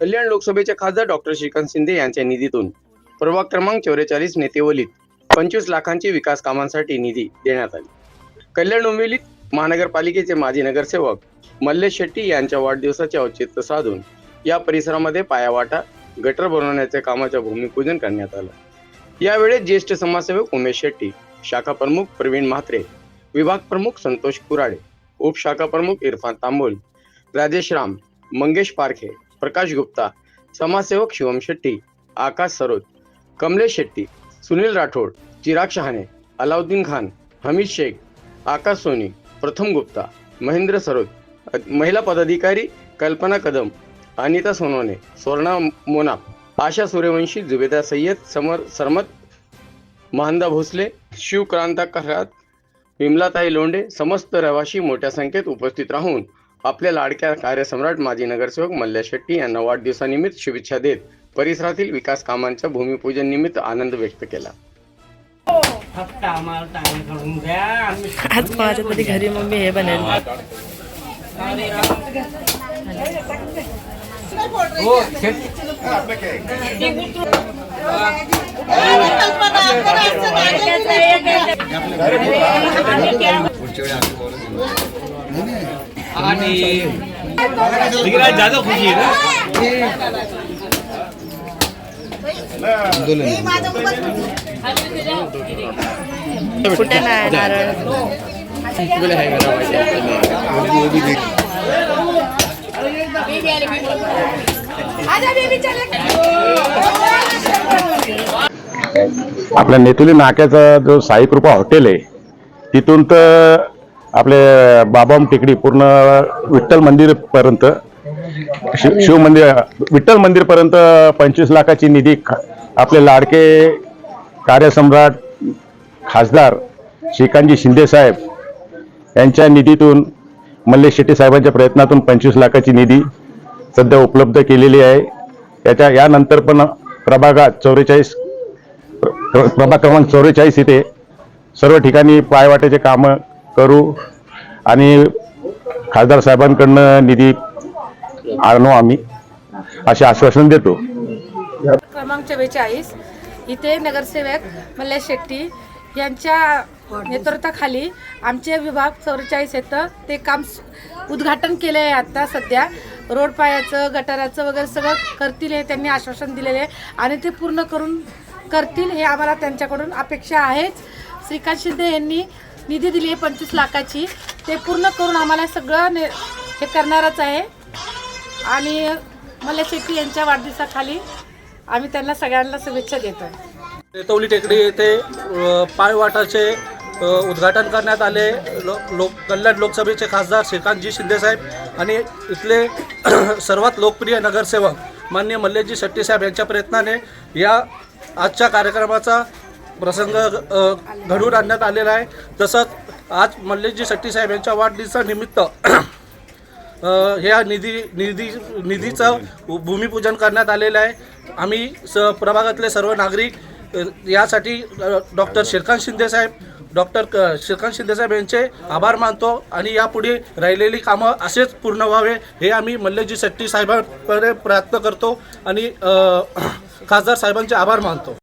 कल्याण लोकसभेचे खासदार डॉक्टर श्रीकांत शिंदे यांच्या निधीतून प्रभाग क्रमांक चौवेचाळीस नेतेवलीत पंचवीस लाखांची विकास कामांसाठी निधी देण्यात आली. कल्याण डोंबिवलीत महानगरपालिकेचे माजी नगरसेवक मल्लेश शेट्टी यांच्या वाढदिवसाचे औचित्य साधून या परिसरामध्ये पायावाटा गटर बनवण्याच्या कामाचे भूमिपूजन करण्यात आलं. यावेळी ज्येष्ठ समाजसेवक उमेश शेट्टी शाखा प्रमुख प्रवीण म्हात्रे विभाग प्रमुख संतोष कुराडे उपशाखा प्रमुख इरफान तांबोल राजेश राम मंगेश पारखे प्रकाश गुप्ता समाजसेवक शिवम शेट्टी आकाश सरोज कमलेश शेट्टी सुनील राठोड चिराग शहाणे अलाउद्दीन खान हमीद शेख आकाश सोनी प्रथम गुप्ता महेंद्र सरोज महिला पदाधिकारी कल्पना कदम अनिता सोनवणे स्वर्णा मोना आशा सूर्यवंशी जुबेदा सय्यद समर सरमत महंदा भोसले शिवक्रांता करात विमलाताई लोंढे समस्त रहिवाशी मोठ्या संख्येत उपस्थित राहून आपल्या लाडक्या कार्यसम्राट माजी नगरसेवक मल्ल्या शेट्टी यांना वाढदिवसानिमित्त शुभेच्छा देत परिसरातील विकास कामांच्या भूमिपूजन निमित्त आनंद व्यक्त केला. आज माझ्या तरी घरी मम्मी हे बनेल. हो शेट. आणि तिकडे जादा खुशी आहे ना? कुठे नाही नारळ आपल्या नेतुली नाक्याचा जो साई कृपा हॉटेल आहे तिथून तर आपले बाबाम टेकडी पूर्ण विठ्ठल मंदिरपर्यंत शिव शिव मंदिर विठ्ठल मंदिरपर्यंत पंचवीस लाखाची निधी खा- आपले लाडके कार्यसम्राट खासदार श्रीकांतजी शिंदे साहेब यांच्या निधीतून मल्लेश शेट्टी साहेबांच्या प्रयत्नातून पंचवीस लाखाची निधी सध्या उपलब्ध केलेली आहे. त्याच्या यानंतर पण प्रभागात चौवेचाळीस प्र- प्रभाग क्रमांक चौवेचाळीस इथे सर्व ठिकाणी पायवाटेचे कामं करू. आणि खासदार साहेबांकडनं निधी आणू आम्ही. असे आश्वासन देतो. क्रमांक चव्वेचाळीस इथे नगरसेवक मल्लेश शेट्टी यांच्या नेतृत्वाखाली आमचे विभाग चौवेचाळीस येतं ते काम उद्घाटन केलं आहे आता सध्या. रोड पायाचं गटाराचं वगैरे सगळं करतील हे त्यांनी आश्वासन दिलेले आहे. आणि ते पूर्ण करून करतील हे आम्हाला त्यांच्याकडून अपेक्षा आहेच. श्रीकांत शिंदे यांनी निधी दिली आहे पंचवीस लाखाची. ते पूर्ण करून आम्हाला सगळं ने हे करणारच आहे. आणि मल्लेश शेट्टी यांच्या वाढदिवसाखाली आम्ही त्यांना सगळ्यांना शुभेच्छा देतो रेतवली टेकडी येथे पायवाटाचे उद्घाटन करण्यात आले. लो लोक कल्याण लोकसभेचे खासदार श्रीकांतजी शिंदेसाहेब आणि इथले सर्वात लोकप्रिय नगरसेवक मान्य मल्लेशजी शेट्टीसाहेब यांच्या प्रयत्नाने या आजच्या कार्यक्रमाचा प्रसंग घडवून आणण्यात आलेला आहे. तसंच आज मल्लेशजी शेट्टी साहेब यांच्या वाढदिवसानिमित्त निमित्त ह्या निधी निधी निधीचं भूमिपूजन करण्यात आलेलं आहे. आम्ही स प्रभागातले सर्व नागरिक यासाठी डॉक्टर श्रीकांत शिंदेसाहेब डॉक्टर क श्रीकांत शिंदेसाहेब यांचे आभार मानतो आणि यापुढे राहिलेली कामं असेच पूर्ण व्हावे हे आम्ही मल्लेजी शेट्टी साहेबांकडे प्रयत्न करतो आणि खासदार साहेबांचे आभार मानतो.